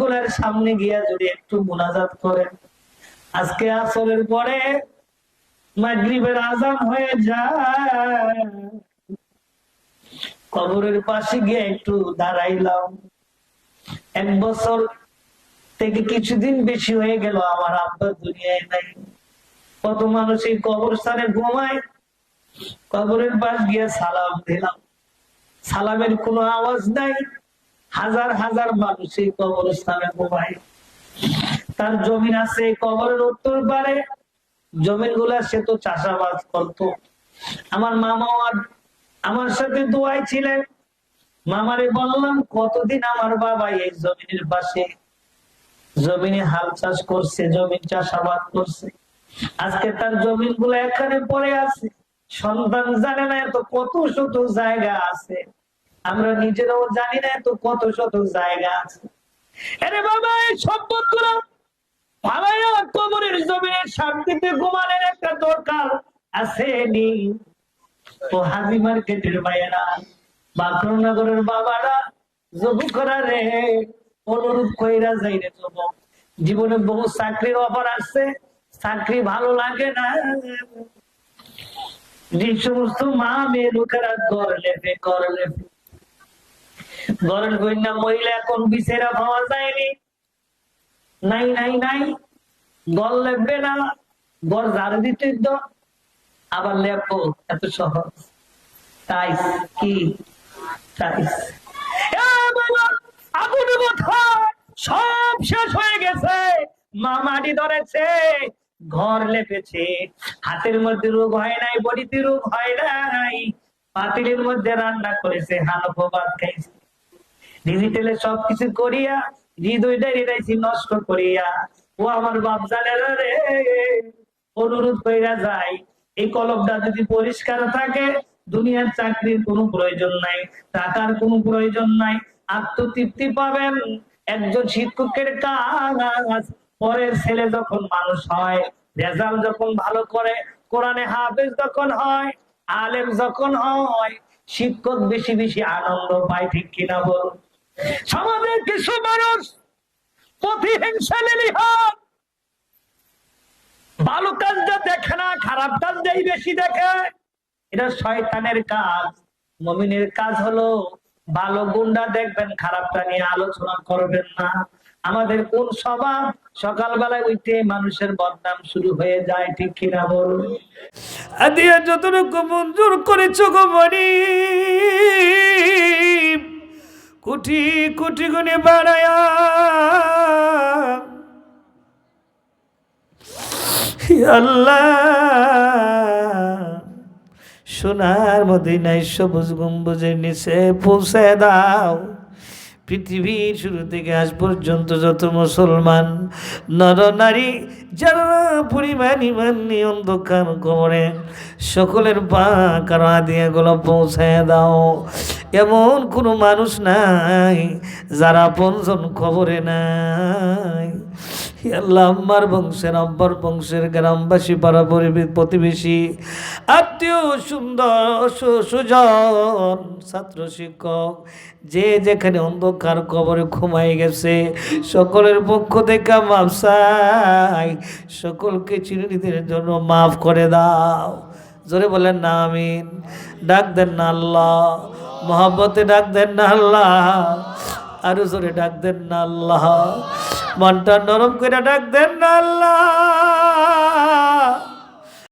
গুলার সামনে গিয়া যদি একটু মোনাজাত করেন, আজকে আসরের পরে মাগরিবের আজান হয়ে যায়। কবরের পাশে গিয়ে একটু দাঁড়াইলাম। এক বছর থেকে কিছুদিন বেশি হয়ে গেল, আমার আব্বা দুনিয়ায় নাই। কত মানুষ এই কবর কবরস্থানে ঘুমায়। কবরের পাশ গিয়ে সালাম দিলাম। সালামের কোনো আওয়াজ নাই। হাজার হাজার মানুষ এই কবরস্থানে ঘুমায়। তার জমিন আছে, এই কবরের উত্তর পারে। জমিনগুলা সে তো চাষাবাদ করতো। আমার মামা আমার সাথে দোয়াই ছিলেন। মামারে বললাম, কতদিন আমার বাবা এই জমিনের পাশে? জমিনে হাল চাষ করছে, জমিন চাষাবাদ করছে। আজকে তার জমিনগুলা এখানে পড়ে আছে। সন্তান জানে না এত কত শত জায়গা আছে। আমরা নিজেরাও জানি না এত কত শত জায়গা আছে। আরে বাবা, এই সম্পদগুলো কবরের জমিনের শান্তিতে একটা দরকার আছে নি ও হাজি মার্কেটের বাবারা রে, অনুরোধ কইরা যাই রে জীবনে বহু চাকরির অফার আসছে, চাকরি ভালো লাগে না। যে সমস্ত মা মেয়ে লোকেরা ঘর লেপে লেপে। ঘরের কন্যা মহিলা এখন বিছেরা পাওয়া যায়নি। নাই নাই নাই। গল লেপবে না। গড় ঝাড়ু দিতে আবার লেপো, এত সহজ। তাই কি? তাই আগুন সব শেষ হয়ে গেছে। মা মাটি ধরেছে, ঘর লেপেছে। হাতের মধ্যে রোগ হয় নাই, বডিতে রোগ হয় নাই। পাতিলের মধ্যে রান্না করেছে হানো ভাত খাইছে। ডিজিটালে সবকিছু করিয়া হৃদয়টা হৃদয়ছি নষ্ট করিয়া। ও আমার বাপ জানে রে, অনুরোধ কইরা যায় এই কলমটা যদি পরিষ্কার থাকে, দুনিয়ার চাকরির কোনো প্রয়োজন নাই, টাকার কোনো প্রয়োজন নাই, আত্মতৃপ্তি পাবেন একজন শিক্ষকের কাজ, পরের ছেলে যখন মানুষ হয়, রেজাল্ট যখন ভালো করে, কোরআনে হাফেজ যখন হয়, আলেম যখন হয়, শিক্ষক বেশি বেশি আনন্দ পায়, ঠিক কিনা বলুন? সমাজের কিছু মানুষ প্রতিহিংসা লিলিহান ভালো কাজটা দেখে না, খারাপ কাজটাই বেশি দেখে, এটা শয়তানের কাজ। মমিনের কাজ হলো ভালো গুন্ডা দেখবেন, খারাপটা নিয়ে আলোচনা করবেন না। আমাদের কোন স্বভাব? সকালবেলায় উঠে মানুষের বদনাম শুরু হয়ে যায়, ঠিক কিনা আদিয়া যতটুকু মঞ্জুর করেছ গো মনি কোটি কোটি গুণে বাড়ায়া। সোনার সোনার মদিনায় সবুজ গম্বুজের নিচে পৌঁছে দাও। পৃথিবীর শুরু থেকে আজ পর্যন্ত যত মুসলমান, নর, নারী, যারা পরিমাণ ইমান নিয়ে অন্ধকার কবরে সকলের কারও আদিয়াগুলো পৌঁছায় দাও। এমন কোনো মানুষ নাই যারা পঞ্জন খবরে নাই। আল্লাহ আম্মার বংশের আব্বার বংশের গ্রামবাসী, পাড়া প্রতিবেশী, আত্মীয়, সুন্দর সুজন ছাত্র, শিক্ষক, যে যেখানে অন্ধকার কবরে ঘুমাই গেছে, সকলের পক্ষ থেকে মাফ সকলকে চিরদিনের জন্য মাফ করে দাও। জোরে বলেন না, আমিন। ডাক দেন না আল্লাহ, মহাব্বতে ডাক দেন না আল্লাহ, আরও জোরে ডাক দেন না আল্লাহ। মনটা নরম করে ডাক দেন আল্লাহ।